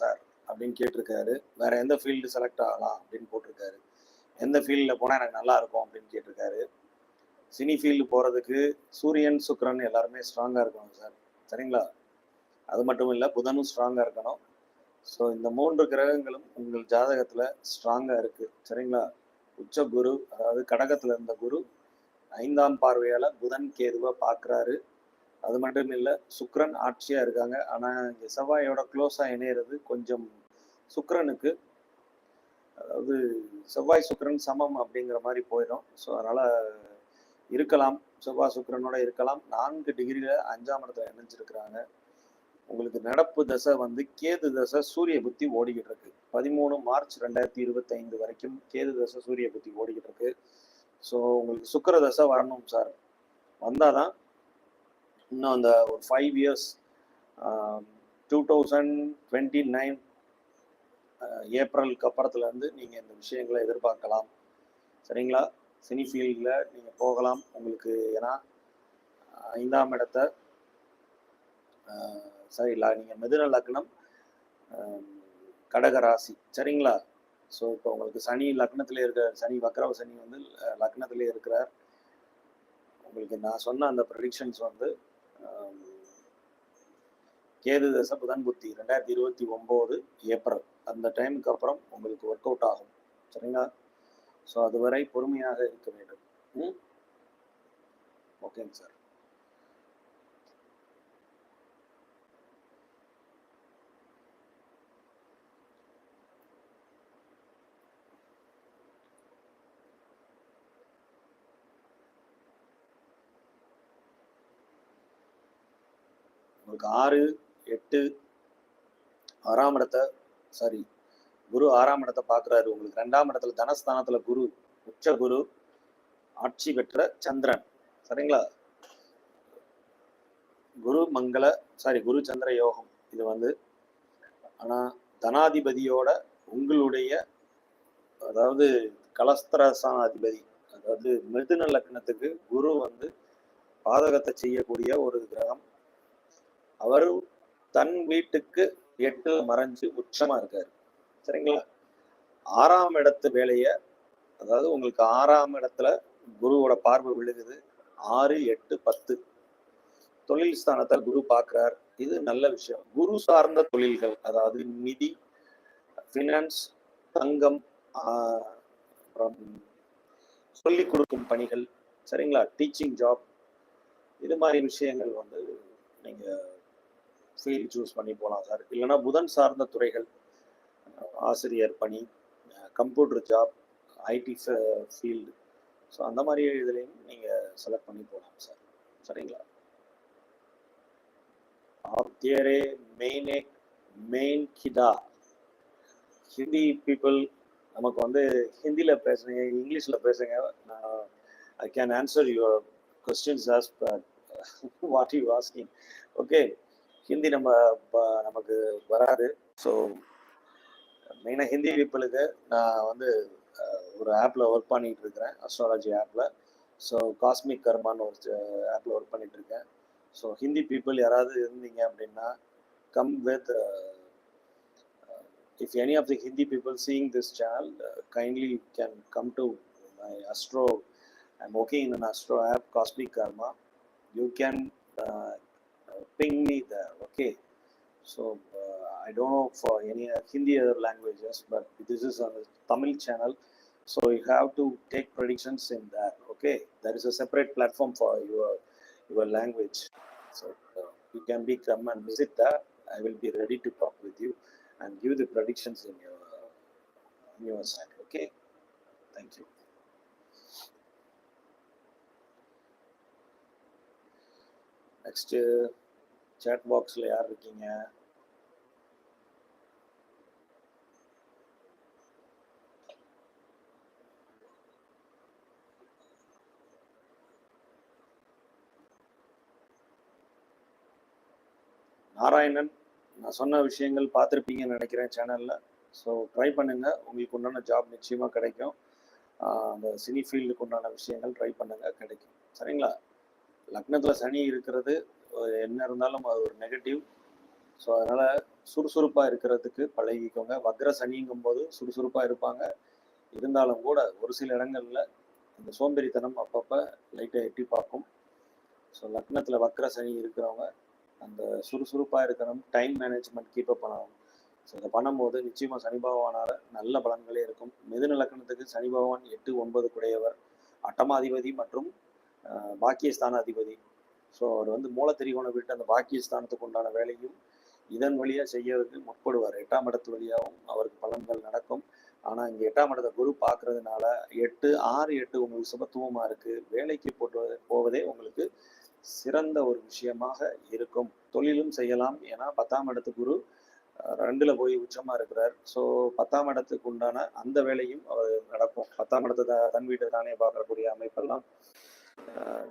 Sir அப்படின்னு கேட்டிருக்காரு. வேற எந்த ஃபீல்டு செலக்ட் ஆகலாம் அப்படின்னு போட்டிருக்காரு. எந்த ஃபீல்டில் போனால் எனக்கு நல்லா இருக்கும் அப்படின்னு கேட்டிருக்காரு. சினி ஃபீல்டு போகிறதுக்கு சூரியன் சுக்ரன் எல்லாருமே ஸ்ட்ராங்காக இருக்கணும் சார். சரிங்களா? அது மட்டும் இல்லை புதனும் ஸ்ட்ராங்காக இருக்கணும். ஸோ இந்த மூன்று கிரகங்களும் உங்கள் ஜாதகத்தில் ஸ்ட்ராங்காக இருக்குது சரிங்களா? உச்ச குரு அதாவது கடகத்தில் இருந்த குரு ஐந்தாம் பார்வையால் புதன் கேதுவை பார்க்குறாரு அது மட்டும் இல்லை சுக்ரன் ஆட்சியாக இருக்காங்க. ஆனால் இங்கே செவ்வாயோட க்ளோஸாக இணையிறது கொஞ்சம் சுக்ரனுக்கு அதாவது செவ்வாய் சுக்ரன் சமம் அப்படிங்கிற மாதிரி போயிடும். ஸோ அதனால் இருக்கலாம். செவ்வாய் சுக்ரனோட இருக்கலாம். நான்கு டிகிரியில் அஞ்சாம் இடத்துல இணைஞ்சிருக்கிறாங்க. உங்களுக்கு நடப்பு தசை வந்து கேது தசை சூரிய புத்தி ஓடிக்கிட்டு இருக்கு. பதிமூணு மார்ச் ரெண்டாயிரத்தி இருபத்தைந்து வரைக்கும் கேது தசை சூரிய புத்தி ஓடிக்கிட்டு இருக்கு. ஸோ உங்களுக்கு சுக்கர தசை வரணும் சார் வந்தாதான் இன்னும் அந்த ஒரு five years two thousand twenty nine ஏப்ரலுக்கு அப்புறத்துலேருந்து நீங்கள் இந்த விஷயங்களை எதிர்பார்க்கலாம். சரிங்களா? சினி ஃபீல்டில் நீங்கள் போகலாம் உங்களுக்கு. ஏன்னா ஐந்தாம் இடத்த ஆஹ், சரி நீங்கள் மிதுன லக்னம் கடக ராசி. சரிங்களா? ஸோ இப்போ உங்களுக்கு சனி லக்னத்திலே இருக்கிற சனி வக்கரவ சனி வந்து லக்னத்தில் லக்னத்திலே இருக்கிறார். உங்களுக்கு நான் சொன்ன அந்த ப்ரடிக்ஷன்ஸ் வந்து கேது தசை புதன் புத்தி ரெண்டாயிரத்தி இருபத்தி ஒம்பது ஏப்ரல். அந்த டைமுக்கு அப்புறம் உங்களுக்கு ஒர்க் அவுட் ஆகும். சரிங்களா? ஸோ அதுவரை பொறுமையாக இருக்க வேண்டும். ஓகேங்க சார் உங்களுக்கு ஆறு எட்டு ஆறாம் இடத்தை சாரி குரு ஆறாம் இடத்தை பார்க்குறாரு. உங்களுக்கு ரெண்டாம் இடத்துல தனஸ்தானத்துல குரு உச்ச குரு ஆட்சி பெற்ற சந்திரன். சரிங்களா? குரு மங்கள சாரி குரு சந்திர யோகம். இது வந்து ஆனா தனாதிபதியோட உங்களுடைய அதாவது கலஸ்திரசானாதிபதி அதாவது மிதுன லக்னத்துக்கு குரு வந்து பாதகத்தை செய்யக்கூடிய ஒரு கிரகம். அவர் தன் வீட்டுக்கு எட்டுல மறைஞ்சு உச்சமா இருக்காரு. சரிங்களா? ஆறாம் இடத்து வேலைய அதாவது உங்களுக்கு ஆறாம் இடத்துல குருவோட பார்வை விழுகுது. ஆறு எட்டு பத்து. தொழில் ஸ்தானத்தை குரு பார்க்கிறார். இது நல்ல விஷயம். குரு சார்ந்த தொழில்கள் அதாவது நிதி ஃபினான்ஸ் தங்கம் அப்புறம் சொல்லிக் கொடுக்கும் பணிகள் சரிங்களா? டீச்சிங் ஜாப் இது மாதிரி விஷயங்கள் வந்து நீங்கள் ஃபீல்டு சூஸ் பண்ணி போகலாம் சார். இல்லைன்னா புதன் சார்ந்த துறைகள் ஆசிரியர் பணி computer job IT field so அந்த மாதிரி இதுலேயும் நீங்கள் செலக்ட் பண்ணி போகலாம் சார். சரிங்களா? ஆப்தியரே மெயினே மெயின் கிதா ஹிந்தி பீப்புள் நமக்கு வந்து ஹிந்தியில் பேசுங்க இங்கிலீஷில் பேசுங்க. நான் I can answer your questions as what you asking okay Hindi நம்ம நமக்கு வராது. ஸோ மெயினாக ஹிந்தி பீப்புளுக்கு நான் வந்து ஒரு ஆப்பில் ஒர்க் பண்ணிகிட்டு இருக்கிறேன் அஸ்ட்ராலஜி ஆப்பில் ஸோ காஸ்மிக் கர்மான்னு ஒரு ஆப்பில் ஒர்க் பண்ணிகிட்டு இருக்கேன் ஸோ ஹிந்தி பீப்புள் யாராவது இருந்தீங்க அப்படின்னா come with if any of the Hindi people seeing this channel kindly can come to my astro I'm working in an astro app Cosmic Karma you can ping me there. Okay. So uh, I don't know for any Hindi other languages, but this is on Tamil channel. So you have to take predictions in that. Okay. There is a separate platform for your your language. So uh, you can be come and visit that. I will be ready to talk with you and give the predictions in your in your side. Okay. Thank you. Next. Uh, chat பாக்ஸில் யார் இருக்கீங்க? நாராயணன் நான் சொன்ன விஷயங்கள் பார்த்துருப்பீங்கன்னு நினைக்கிறேன் சேனலில் so try பண்ணுங்க. உங்களுக்கு உண்டான ஜாப் நிச்சயமாக கிடைக்கும். அந்த சினி ஃபீல்டுக்கு உண்டான விஷயங்கள் ட்ரை பண்ணுங்க கிடைக்கும். சரிங்களா? லக்னத்தில் சனி இருக்கிறது என்ன இருந்தாலும் அது ஒரு நெகட்டிவ் ஸோ அதனால் சுறுசுறுப்பாக இருக்கிறதுக்கு பழகிக்கோங்க. வக்ர சனிங்கும் போது சுறுசுறுப்பாக இருப்பாங்க. இருந்தாலும் கூட ஒரு சில இடங்களில் இந்த சோம்பேறித்தனம் அப்பப்போ லைட்டாக எட்டி பார்க்கும். ஸோ லக்னத்தில் வக்ர சனி இருக்கிறவங்க அந்த சுறுசுறுப்பாக இருக்கணும் டைம் மேனேஜ்மெண்ட் கீப்பப் பண்ணணும். ஸோ இதை பண்ணும்போது நிச்சயமாக சனி பகவானால நல்ல பலன்களே இருக்கும். மிதுன லக்னத்துக்கு சனி பகவான் எட்டு ஒன்பது குடையவர் அட்டமாதிபதி மற்றும் பாக்கியஸ்தான அதிபதி ஸோ அவர் வந்து மூலத்திரிகோணை விட்டு அந்த பாக்கியஸ்தானத்துக்கு உண்டான வேலையும் இதன் வழியாக செய்யறதுக்கு முற்படுவார். எட்டாம் இடத்து வழியாகவும் அவருக்கு பலன்கள் நடக்கும். ஆனால் இங்கே எட்டாம் இடத்த குரு பார்க்கறதுனால எட்டு ஆறு எட்டு உங்களுக்கு சுபத்துவமாக இருக்குது வேலைக்கு போட்டு போவதே உங்களுக்கு சிறந்த ஒரு விஷயமாக இருக்கும். தொழிலும் செய்யலாம். ஏன்னா பத்தாம் இடத்து குரு ரெண்டுல போய் உச்சமா இருக்கிறார். ஸோ பத்தாம் இடத்துக்கு உண்டான அந்த வேலையும் அவர் நடக்கும். பத்தாம் இடத்தை த- தன் வீட்டை தானே பார்க்கக்கூடிய அமைப்பெல்லாம்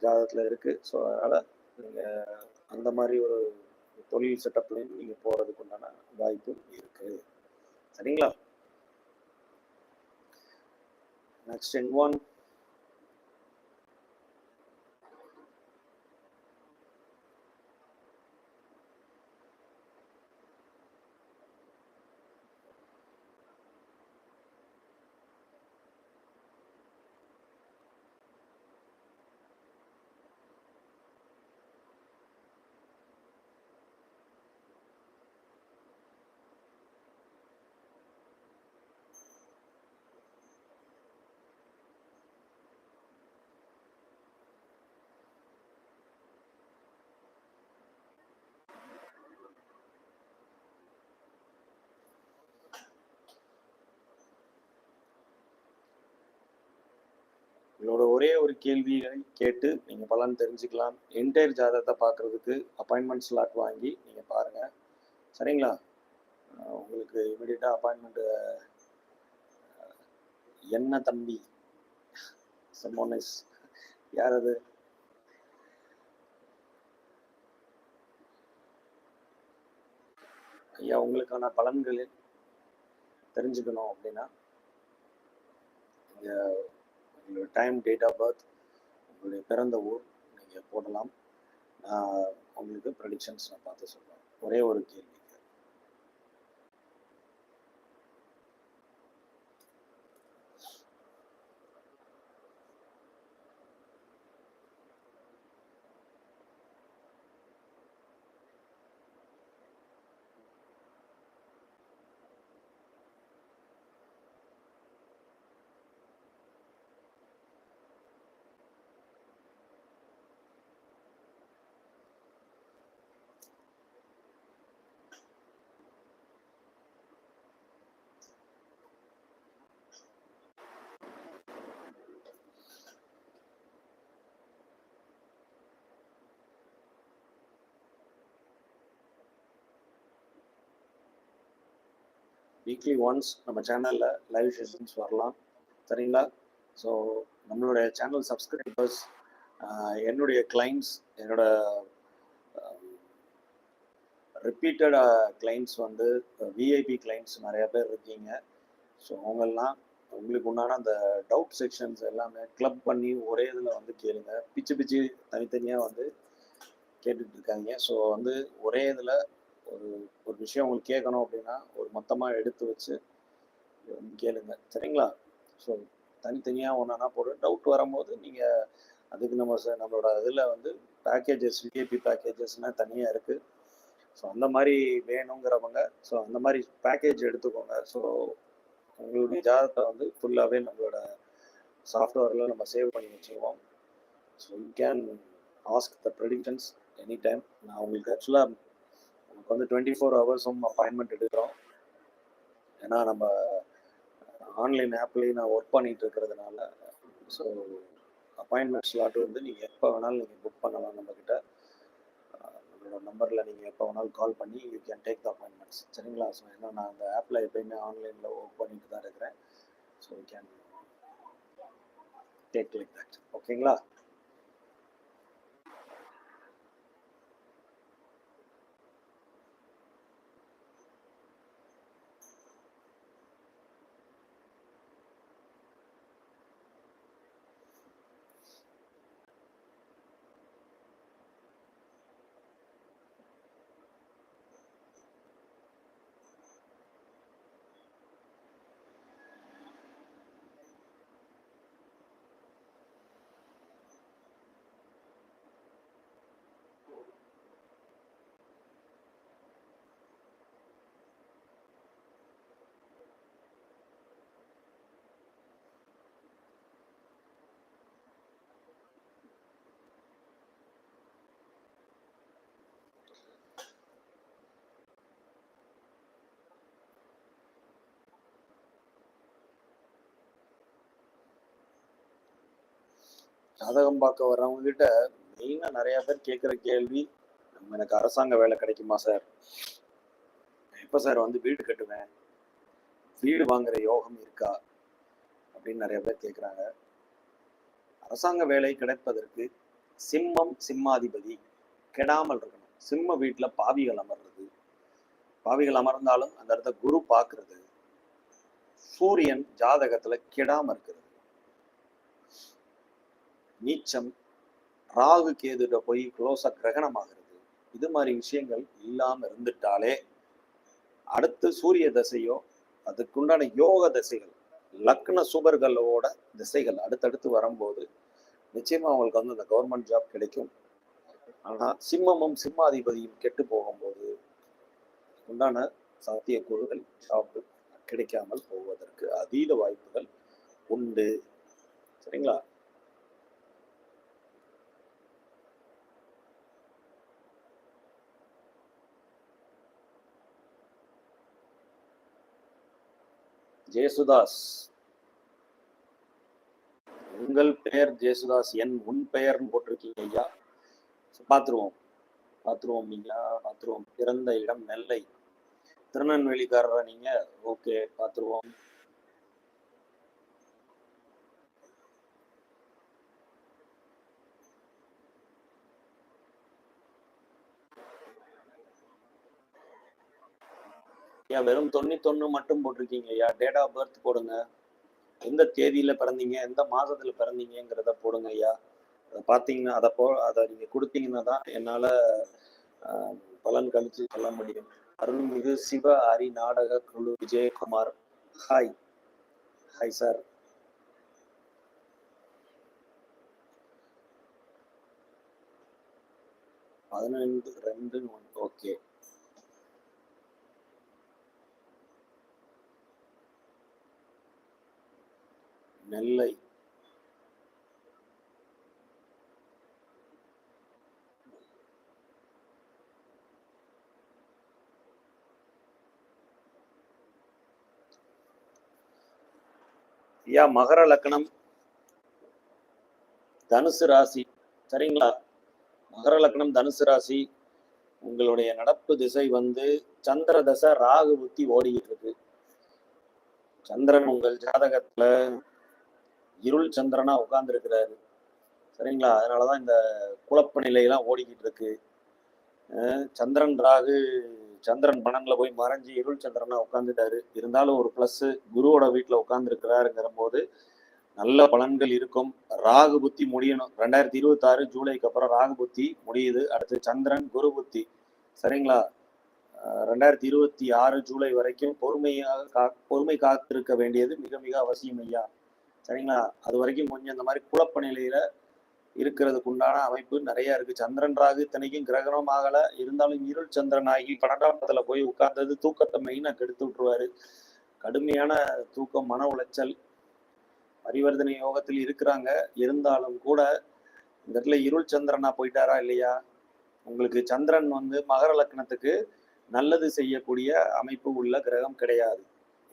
ஜாதகத்துல இருக்கு. ஸோ அதனால நீங்க அந்த மாதிரி ஒரு தொழில் செட்டப்லையும் நீங்க போறதுக்கு உண்டான வாய்ப்பு இருக்கு. சரிங்களா? நெக்ஸ்ட் என் ஒன் உங்களோட ஒரே ஒரு கேள்வியை கேட்டு நீங்கள் பலன் தெரிஞ்சுக்கலாம். என்டையர் ஜாதகத்தை பார்க்குறதுக்கு அப்பாயின்மெண்ட் ஸ்லாட் வாங்கி நீங்கள் பாருங்கள் சரிங்களா? உங்களுக்கு இமீடியட்டாக அப்பாயின்மெண்ட்டு என்ன தம்பி? சம்மோனஸ் யார் அது? ஐயா உங்களுக்கான பலன்கள் தெரிஞ்சுக்கணும் அப்படின்னா நீங்கள் உங்களுடைய டைம் டேட் ஆஃப் பர்த் உங்களுடைய பிறந்த ஊர் நீங்கள் போடலாம். நான் உங்களுக்கு ப்ரெடிக்ஷன்ஸ் நான் பார்த்து சொல்கிறேன் ஒரே ஒரு கேள்வி. வீக்லி ஒன்ஸ் நம்ம சேனலில் லைவ் செஷன்ஸ் வரலாம். சரிங்களா? ஸோ நம்மளுடைய சேனல் சப்ஸ்கிரைபர்ஸ் என்னுடைய கிளைண்ட்ஸ் என்னோட ரிப்பீட்டட் கிளைண்ட்ஸ் வந்து விஐபி கிளைண்ட்ஸ் நிறையா பேர் இருக்கீங்க. ஸோ அவங்கெல்லாம் உங்களுக்கு உண்டான அந்த டவுட் செக்ஷன்ஸ் எல்லாமே கிளப் பண்ணி ஒரே இதில் வந்து கேளுங்க. பிச்சு பிச்சு தனித்தனியாக வந்து கேட்டுட்டு இருக்காங்க ஸோ வந்து ஒரே இதில் ஒரு ஒரு விஷயம் உங்களுக்கு கேட்கணும் அப்படின்னா ஒரு மொத்தமாக எடுத்து வச்சு கேளுங்க. சரிங்களா? ஸோ தனித்தனியாக ஒன்றா போட்டு டவுட் வரும்போது நீங்கள் அதுக்கு நம்ம நம்மளோட இதில் வந்து பேக்கேஜஸ் விஐபி பேக்கேஜஸ்னால் தனியாக இருக்குது ஸோ அந்த மாதிரி வேணுங்கிறவங்க ஸோ அந்த மாதிரி பேக்கேஜ் எடுத்துக்கோங்க. ஸோ உங்களுடைய ஜாதகத்தை வந்து ஃபுல்லாகவே நம்மளோட சாஃப்ட்வேரில் நம்ம சேவ் பண்ணி வச்சுக்குவோம். So you can ask the predictions any time நான் உங்களுக்கு ஆக்சுவலாக நமக்கு வந்து டுவெண்ட்டி ஃபோர் ஹவர்ஸும் அப்பாயின்மெண்ட் எடுக்கிறோம். ஏன்னா நம்ம ஆன்லைன் ஆப்லேயும் நான் ஒர்க் பண்ணிட்டு இருக்கிறதுனால ஸோ அப்பாயின்மெண்ட் ஸ்லாட் வந்து நீங்கள் எப்போ வேணாலும் நீங்கள் புக் பண்ணலாம் நம்மக்கிட்ட நம்மளோட நம்பரில் நீங்கள் எப்போ வேணாலும் கால் பண்ணி you can take the appointments சரிங்களா? ஸோ ஏன்னா நான் அந்த ஆப்பில் எப்பயுமே ஆன்லைனில் ஒர்க் பண்ணிட்டு தான் இருக்கிறேன். So you can take like that ஓகேங்களா ஜாதகம் பார்க்க வர்றவங்க கிட்ட மெயினா நிறைய பேர் கேட்குற கேள்வி நம்ம எனக்கு அரசாங்க வேலை கிடைக்குமா சார் எப்போ சார் வந்து வீடு கட்டுவேன்? வீடு வாங்குற யோகம் இருக்கா? அப்படின்னு நிறைய பேர் கேட்குறாங்க. அரசாங்க வேலை கிடைப்பதற்கு சிம்மம் சிம்மாதிபதி கெடாமல் இருக்கணும். சிம்ம வீட்டில் பாவிகள் அமர்றது. பாவிகள் அமர்ந்தாலும் அந்த இடத்த குரு பார்க்கறது. சூரியன் ஜாதகத்துல கெடாம இருக்கிறது. நீச்சம் ராகு கேதுட போய் குளோசாக கிரகணம் ஆகிறது இது மாதிரி விஷயங்கள் இல்லாம இருந்துட்டாலே அடுத்து சூரிய தசையோ அதுக்குண்டான யோக தசைகள் லக்ன சுபர்களோட திசைகள் அடுத்தடுத்து வரும்போது நிச்சயமா அவங்களுக்கு வந்து அந்த கவர்மெண்ட் ஜாப் கிடைக்கும். ஆனால் சிம்மமும் சிம்மாதிபதியும் கெட்டு போகும்போது உண்டான சாத்தியக்கூறுகள் ஜாப் கிடைக்காமல் போவதற்கு அதீத வாய்ப்புகள் உண்டு. சரிங்களா? ஜேசுதாஸ். உங்கள் பெயர் ஜேசுதாஸ் என் உன் பெயர்னு போட்டிருக்கீங்க ஐயா. பார்த்துருவோம் பார்த்துருவோம் நீங்களா பார்த்துருவோம் பிறந்த இடம் நெல்லை. திருநெல்வேலிக்காரரா நீங்க? ஓகே பார்த்துருவோம் ஐயா வெறும் தொண்ணூத்தொன்னு மட்டும் போட்டிருக்கீங்க ஐயா. டேட் ஆஃப் பர்த் போடுங்க. எந்த தேதியில பிறந்தீங்க எந்த மாசத்துல பிறந்தீங்கங்கிறத போடுங்க ஐயா. அதை பார்த்தீங்கன்னா அதை போ அதை நீங்க கொடுத்தீங்கன்னா தான் என்னால ஆஹ், பலன் கழிச்சு சொல்ல முடியும். அருள்மிகு சிவ ஹரி நாடக குழு விஜயகுமார். ஹாய் ஹாய் சார் பதினைந்து ரெண்டு ஒன் ஓகே நெல்லை. ஐயா மகர லக்கணம். தனுசு ராசி. சரிங்களா? மகர லக்னம் தனுசு ராசி. உங்களுடைய நடப்பு திசை வந்து சந்திர தசை ராகு புத்தி ஓடிக்கிட்டு இருக்கு. சந்திரன் உங்கள் ஜாதகத்துல இருள் சந்திரனா உட்கார்ந்து இருக்கிறாரு சரிங்களா? அதனாலதான் இந்த குழப்ப நிலையெல்லாம் ஓடிக்கிட்டு இருக்கு. அஹ் சந்திரன் ராகு சந்திரன் பணங்களை போய் மறைஞ்சு இருள் சந்திரனா உட்காந்துட்டாரு இருந்தாலும் ஒரு பிளஸ் குருவோட வீட்டுல உட்கார்ந்துருக்கிறாருங்கிற போது நல்ல பலன்கள் இருக்கும். ராகு புத்தி முடியணும். ரெண்டாயிரத்தி இருபத்தி ஆறு ஜூலைக்கு அப்புறம் ராகு புத்தி முடியுது. அடுத்து சந்திரன் குரு புத்தி. சரிங்களா? ரெண்டாயிரத்தி இருபத்தி ஆறு ஜூலை வரைக்கும் பொறுமையாக கா பொறுமை காத்திருக்க வேண்டியது மிக மிக அவசியம் ஐயா. சரிங்களா? அது வரைக்கும் கொஞ்சம் இந்த மாதிரி குழப்ப நிலையில இருக்கிறதுக்கு உண்டான அமைப்பு நிறைய இருக்கு. சந்திரன் ராகு இத்தனைக்கும் கிரகணம் ஆகல. இருந்தாலும் இருள் சந்திரன் ஆகி பன்னெண்டாம் இடத்துல போய் உட்கார்ந்தது தூக்கத்தை மெயினா கெடுத்து விட்டுருவாரு. கடுமையான தூக்கம் மன உளைச்சல் பரிவர்த்தனை யோகத்தில் இருக்கிறாங்க. இருந்தாலும் கூட இந்த இடத்துல இருள் சந்திரனா போயிட்டாரா இல்லையா? உங்களுக்கு சந்திரன் வந்து மகர லக்னத்துக்கு நல்லது செய்யக்கூடிய அமைப்பு உள்ள கிரகம் கிடையாது.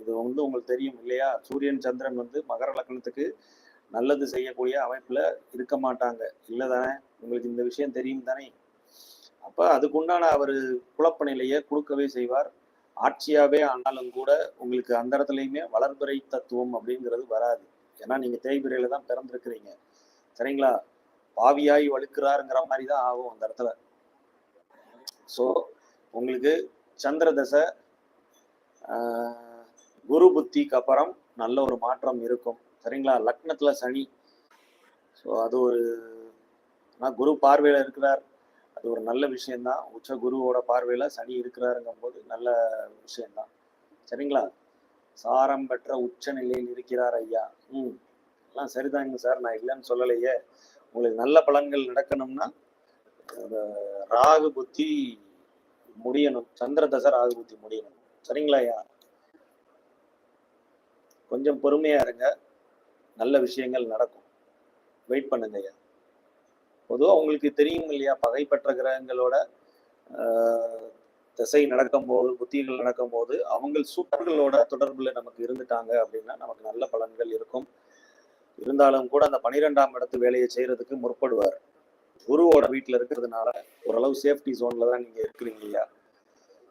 இது வந்து உங்களுக்கு தெரியும் இல்லையா? சூரியன் சந்திரன் வந்து மகர லக்னத்துக்கு நல்லது செய்யக்கூடிய அமைப்புல இருக்க மாட்டாங்க. இல்லை தானே? உங்களுக்கு இந்த விஷயம் தெரியும் தானே? அப்ப அதுக்குண்டான அவர் குழப்ப நிலையை கொடுக்கவே செய்வார். ஆட்சியாவே ஆனாலும் கூட உங்களுக்கு அந்த இடத்துலையுமே வளர்பிறை தத்துவம் அப்படிங்கிறது வராது. ஏன்னா நீங்க தேய்பிரையில தான் பிறந்திருக்கிறீங்க. சரிங்களா? பாவியாய் வழுக்கிறாருங்கிற மாதிரி தான் ஆகும் அந்த இடத்துல. ஸோ உங்களுக்கு சந்திர தசை ஆஹ், குரு புத்திக்கு அப்புறம் நல்ல ஒரு மாற்றம் இருக்கும். சரிங்களா? லக்னத்துல சனி. ஸோ அது ஒரு ஆனால் குரு பார்வையில இருக்கிறார். அது ஒரு நல்ல விஷயம்தான். உச்ச குருவோட பார்வையில சனி இருக்கிறாருங்கும் போது நல்ல விஷயம்தான். சரிங்களா? சாரம் பெற்ற உச்ச நிலையில் இருக்கிறார் ஐயா. ம். எல்லாம் சரிதாங்க சார். நான் இல்லைன்னு சொல்லலையே. உங்களுக்கு நல்ல பலன்கள் நடக்கணும்னா அந்த ராகு புத்தி முடியணும். சந்திர தசை ராகு புத்தி முடியணும். சரிங்களா ஐயா? கொஞ்சம் பொறுமையா இருங்க. நல்ல விஷயங்கள் நடக்கும். வெயிட் பண்ணுங்க ஐயா. பொதுவாக உங்களுக்கு தெரியும் இல்லையா பகைப்பற்ற கிரகங்களோட திசை நடக்கும்போது புத்திகள் நடக்கும்போது அவங்க சூப்பர்களோட தொடர்பில் நமக்கு இருந்துட்டாங்க அப்படின்னா நமக்கு நல்ல பலன்கள் இருக்கும். இருந்தாலும் கூட அந்த பனிரெண்டாம் இடத்து வேலையை செய்யறதுக்கு முற்படுவார். குருவோட வீட்டில் இருக்கிறதுனால ஓரளவு சேஃப்டி ஜோனில் தான் நீங்கள் இருக்கிறீங்க இல்லையா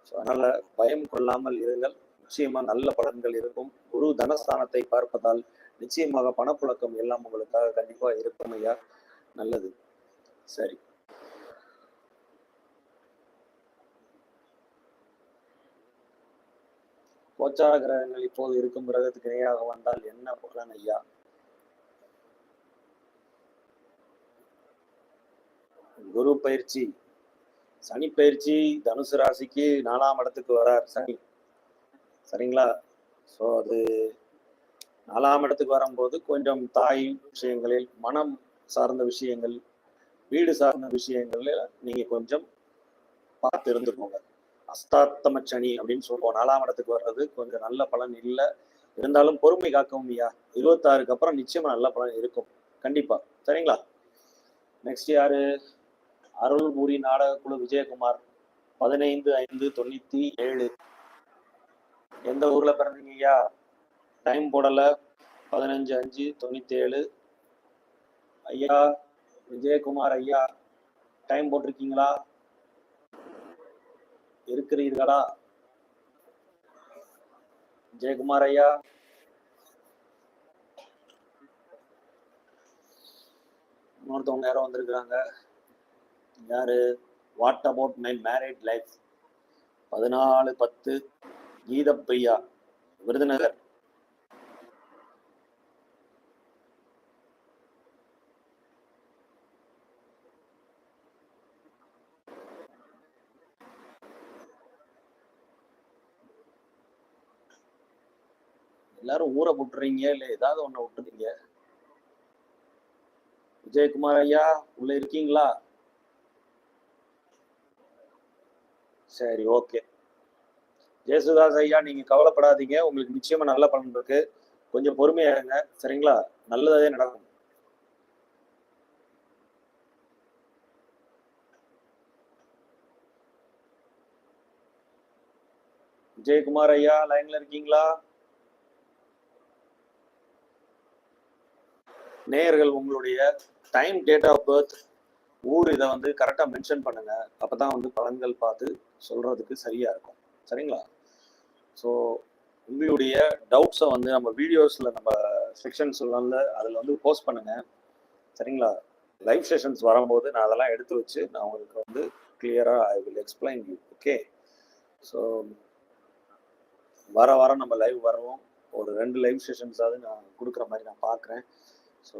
ஸோ அதனால் பயம் கொள்ளாமல் இருங்கள். நிச்சயமா நல்ல பலன்கள் இருக்கும். குரு தனஸ்தானத்தை பார்ப்பதால் நிச்சயமாக பணப்புழக்கம் எல்லாம் உங்களுக்காக கண்டிப்பா இருக்கும் ஐயா. நல்லது. சரி. கோச்சார கிரகங்கள் இப்போது இருக்கும் கிரகத்துக்கு இணையாக வந்தால் என்ன பலன் ஐயா? குரு பயிற்சி சனி பயிற்சி தனுசு ராசிக்கு நாலாம் இடத்துக்கு வரார் சனி. சரிங்களா? ஸோ அது நாலாம் இடத்துக்கு வரும்போது கொஞ்சம் தாய் விஷயங்களில் மனம் சார்ந்த விஷயங்கள் வீடு சார்ந்த விஷயங்கள்ல நீங்க கொஞ்சம் பார்த்து இருந்துக்கோங்க. அஸ்தாத்தம சனி அப்படின்னு சொல்லுவோம். நாலாம் இடத்துக்கு வர்றது கொஞ்சம் நல்ல பலன் இல்லை. இருந்தாலும் பொறுமை காக்கவும் ஐயா. இருபத்தாறுக்கு அப்புறம் நிச்சயமா நல்ல பலன் இருக்கும். கண்டிப்பா. சரிங்களா? நெக்ஸ்ட் யாரு? அருள்புரி நாடகக்குழு விஜயகுமார். பதினைந்து ஐந்து தொண்ணூத்தி ஏழு. எந்த ஊர்ல பிறந்தீங்க ஐயா? டைம் போடல. பதினஞ்சு அஞ்சு தொண்ணூத்தி ஏழு ஐயா விஜயகுமார் ஐயா டைம் போட்டிருக்கீங்களா? இருக்கிறீர்களா? ஜெயக்குமார் ஐயா. இன்னொருத்தவங்க யாரோ வந்திருக்கிறாங்க. யாரு? What about my married life பதினாலு பத்து. கீத விருதுநகர். எல்லாரும் ஊரை விட்டுறீங்க இல்ல ஏதாவது ஒண்ணு விட்டுறீங்க விஜயகுமார் ஐயா உள்ள இருக்கீங்களா? சரி ஓகே. ஜெயசுதாஸ் ஐயா நீங்க கவலைப்படாதீங்க. உங்களுக்கு நிச்சயமா நல்ல பலன் இருக்கு. கொஞ்சம் பொறுமையா இருங்க. சரிங்களா? நல்லதே நடக்கும். விஜயகுமார் ஐயா லைன்ல இருக்கீங்களா? நேயர்கள் உங்களுடைய டைம் டேட் ஆஃப் பர்த் ஊர் இதை வந்து கரெக்டாக மென்ஷன் பண்ணுங்க. அப்பதான் வந்து பலன்கள் பார்த்து சொல்றதுக்கு சரியா இருக்கும். சரிங்களா? ஸோ உங்களுடைய டவுட்ஸை வந்து நம்ம வீடியோஸில் நம்ம செக்ஷன்ஸ் வந்து அதில் வந்து போஸ்ட் பண்ணுங்கள் சரிங்களா? லைவ் செஷன்ஸ் வரும்போது நான் அதெல்லாம் எடுத்து வச்சு நான் உங்களுக்கு வந்து கிளியராக I will explain you okay so வர வாரம் நம்ம லைவ் வருவோம். ஒரு ரெண்டு லைவ் செஷன்ஸாவது நான் கொடுக்குற மாதிரி நான் பார்க்குறேன். ஸோ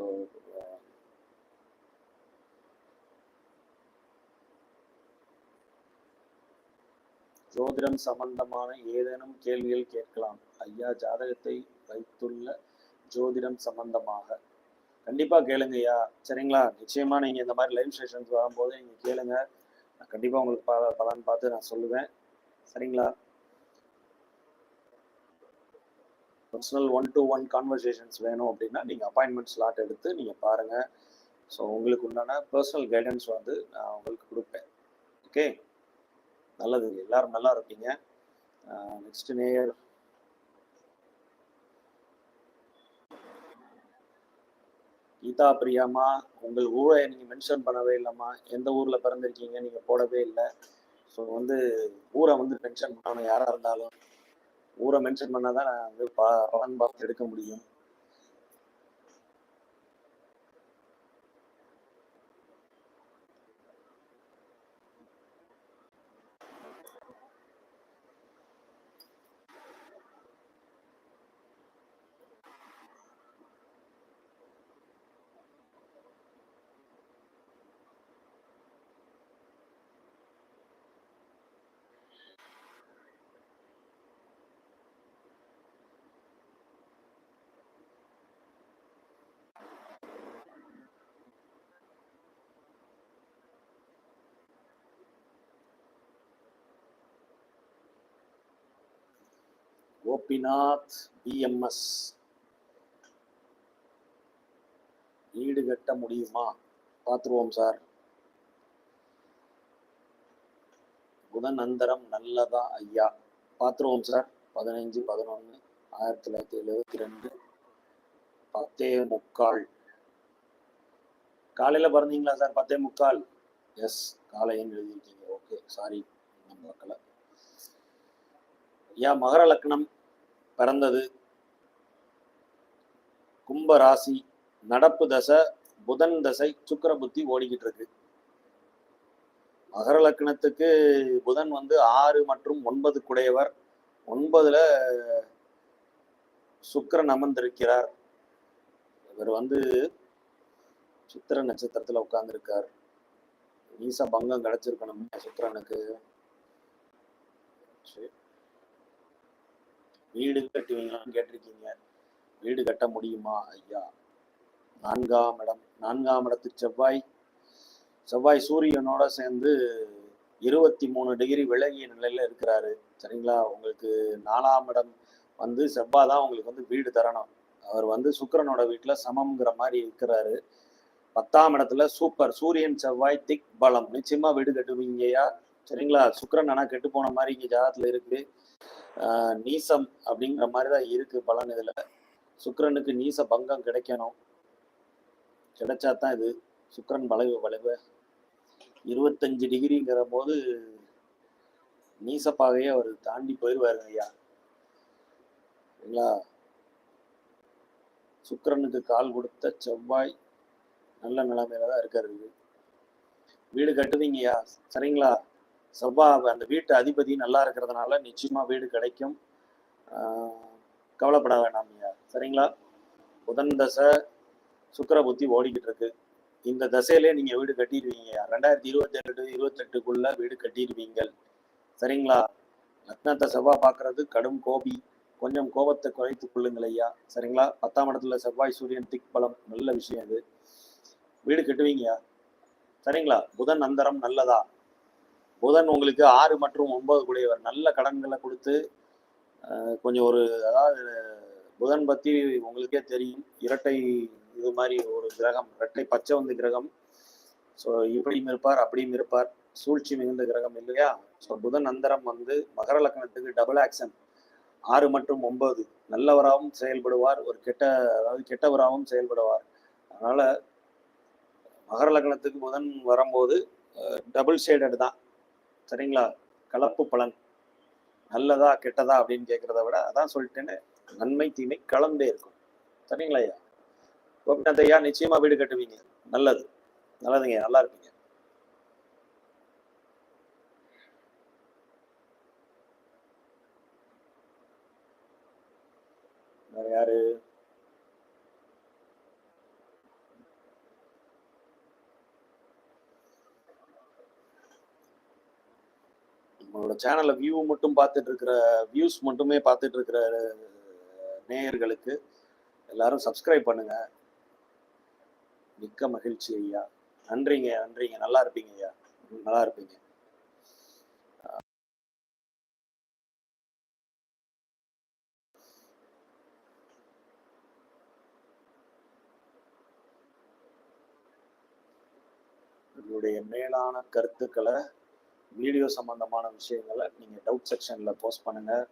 ஜோதிடம் சம்பந்தமான ஏதேனும் கேள்விகள் கேட்கலாம். ஐயா ஜாதகத்தை வைத்துள்ள ஜோதிடம் சம்பந்தமாக. கண்டிப்பா கேளுங்க ஐயா. சரிங்களா? நிச்சயமா நீங்க இந்த மாதிரி லைவ் செஷன்ஸ் வரும்போது நீங்க கேளுங்க. நான் கண்டிப்பா உங்களுக்கு பல பலன் பார்த்து நான் சொல்லுவேன். சரிங்களா? Personal one to one conversations வேணும் அப்படின்னா நீங்கள் அப்பாயின்மெண்ட் ஸ்லாட் எடுத்து நீங்கள் பாருங்கள் ஸோ உங்களுக்கு உண்டான பர்சனல் கைடன்ஸ் வந்து நான் உங்களுக்கு கொடுப்பேன். ஓகே நல்லது. எல்லாரும் நல்லா இருப்பீங்க. நெக்ஸ்ட் நேயர் கீதா பிரியாமா உங்கள் ஊரை நீங்க மென்ஷன் பண்ணவே இல்லைம்மா. எந்த ஊர்ல பிறந்திருக்கீங்க நீங்க போடவே இல்லை. ஸோ வந்து ஊரை வந்து மென்ஷன் பண்ணணும் யாரா இருந்தாலும். ஊரை மென்ஷன் பண்ணாதான் நான் வந்து பா பலன் பார்த்து எடுக்க முடியும். கோபிநாத் பிஎம்எஸ் வீடு கட்ட முடியுமா? பார்த்துருவோம் சார். குணநந்தரம் நல்லதா ஐயா? பார்த்துருவோம் சார். பதினைஞ்சு பதினொன்று ஆயிரத்தி தொள்ளாயிரத்தி எழுபத்தி ரெண்டு. பத்தே முக்கால். காலையில் பிறந்தீங்களா சார்? பத்தே முக்கால். எஸ் காலைன்னு எழுதியிருக்கீங்க. ஓகே சாரி நம்ம பார்க்கல. ஐயா மகர லக்னம். பிறந்தது. கும்ப ராசி நடப்பு தசை புதன் தசை சுக்கிர புத்தி ஓடிக்கிட்டு இருக்கு. மகர லக்னத்துக்கு புதன் வந்து ஆறு மற்றும் ஒன்பது குடையவர். ஒன்பதுல சுக்கரன் அமர்ந்திருக்கிறார். இவர் வந்து சித்திர நட்சத்திரத்துல உட்கார்ந்துருக்கார். ஈசா பங்கம் கிடைச்சிருக்கணும் சுக்கரனுக்கு சரி. வீடு கட்டுவீங்களான்னு கேட்டிருக்கீங்க. வீடு கட்ட முடியுமா? ஐயா. நான்காம் இடம் நான்காம் இடத்து செவ்வாய். செவ்வாய் சூரியனோட சேர்ந்து இருபத்தி மூணு டிகிரி விலகிய நிலையில இருக்கிறாரு. சரிங்களா? உங்களுக்கு நாலாம் இடம் வந்து செவ்வாய் தான் உங்களுக்கு வந்து வீடு தரணும். அவர் வந்து சுக்கரனோட வீட்டில் சமம்ங்கிற மாதிரி இருக்கிறாரு. பத்தாம் இடத்துல சூப்பர். சூரியன் செவ்வாய் திக் பலம். நிச்சயமா வீடு கட்டுவீங்கயா சரிங்களா? சுக்கரன் ஆனால் கெட்டு போன மாதிரி இங்கே ஜாதத்துல இருக்கு. நீசம் அப்படிங்கிற மாதிரி தான் இருக்கு பலன் இதில். சுக்கரனுக்கு நீச பங்கம் கிடைக்கணும். கிடைச்சா தான் இது. சுக்கரன் வளைவு வளைவு. இருபத்தஞ்சு டிகிரிங்கிற போது நீசப்பாகையே அவர் தாண்டி போயிடுவாருங்க ஐயா. சரிங்களா? சுக்கரனுக்கு கால் கொடுத்த செவ்வாய் நல்ல நிலைமையில தான் இருக்காரு வீடு கட்டுவீங்கய்யா. சரிங்களா? செவ்வாய் அந்த வீட்டு அதிபதி நல்லா இருக்கிறதுனால நிச்சயமா வீடு கிடைக்கும். ஆஹ் கவலைப்பட வேண்டாம் ஐயா. சரிங்களா? புதன் தசை சுக்கிர புத்தி ஓடிக்கிட்டு இருக்கு. இந்த தசையிலே நீங்க வீடு கட்டிடுவீங்க ரெண்டாயிரத்தி இருபத்தி ஏழு இருபத்தெட்டுக்குள்ள வீடு கட்டிடுவீங்கள். சரிங்களா? லக்னத்தை செவ்வாய் பார்க்கறது கடும் கோபி. கொஞ்சம் கோபத்தை குறைத்துக் கொள்ளுங்கள் ஐயா. சரிங்களா? பத்தாம் இடத்துல செவ்வாய் சூரியன் திக் பலம் நல்ல விஷயம் இது. வீடு கட்டுவீங்கயா சரிங்களா? புதன் அந்தரம் நல்லதா? புதன் உங்களுக்கு ஆறு மற்றும் ஒன்பது கூடியவர். நல்ல கடன்களை கொடுத்து கொஞ்சம் ஒரு அதாவது புதன் பத்தி உங்களுக்கே தெரியும். இரட்டை இது மாதிரி ஒரு கிரகம் இரட்டை பச்சை வந்து கிரகம். ஸோ இப்படியும் இருப்பார் அப்படியும் இருப்பார். சூழ்ச்சி மிகுந்த கிரகம் இல்லையா? ஸோ புதன் அந்தரம் வந்து மகர லக்னத்துக்கு டபுள் ஆக்ஷன் ஆறு மற்றும் ஒன்பது. நல்லவராகவும் செயல்படுவார். ஒரு கெட்ட அதாவது கெட்டவராகவும் செயல்படுவார். அதனால மகர லக்னத்துக்கு புதன் வரும்போது டபுள் ஷேடட் தான். சரிங்களா? கலப்பு பலன். நல்லதா கெட்டதா அப்படின்னு கேட்கறத விட அதான் சொல்லிட்டேன்னு நன்மை தீமை கலந்தே இருக்கும். சரிங்களா ஐயா? கோபிநாத் ஐயா நிச்சயமா வீடு கட்டுவீங்க. நல்லது. நல்லதுங்க நல்லா இருக்கு வேற யாரு சேனலை வியூ மட்டும் பார்த்துட்டு இருக்கிற வியூஸ் மட்டுமே பார்த்துட்டு இருக்கிற நேயர்களுக்கு எல்லாரும் சப்ஸ்கிரைப் பண்ணுங்க. மிக்க மகிழ்ச்சி ஐயா. நன்றிங்க நன்றிங்க. நல்லா இருப்பீங்க ஐயா. நல்லா இருப்பீங்க. உங்களுடைய மேலான கருத்துக்களை வீடியோ சம்மந்தமான விஷயங்களை நீங்கள் டவுட் செக்ஷனில் போஸ்ட் பண்ணுங்கள்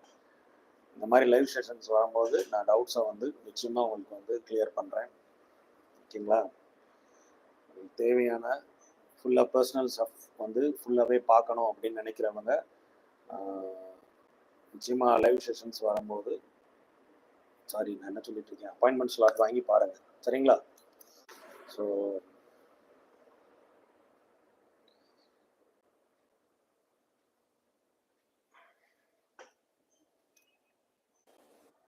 இந்த மாதிரி லைவ் செஷன்ஸ் வரும்போது நான் டவுட்ஸை வந்து நிச்சயமாக உங்களுக்கு வந்து கிளியர் பண்ணுறேன் ஓகேங்களா? உங்களுக்கு தேவையான ஃபுல்லாக பர்சனல் ஸ்டஃப் வந்து ஃபுல்லாகவே பார்க்கணும் அப்படின்னு நினைக்கிறவங்க நிச்சயமாக லைவ் செஷன்ஸ் வரும்போது சாரி நான் என்ன சொல்லிட்டு இருக்கேன் அப்பாயின்மெண்ட் ஸ்லாட் வாங்கி பாருங்கள் சரிங்களா? ஸோ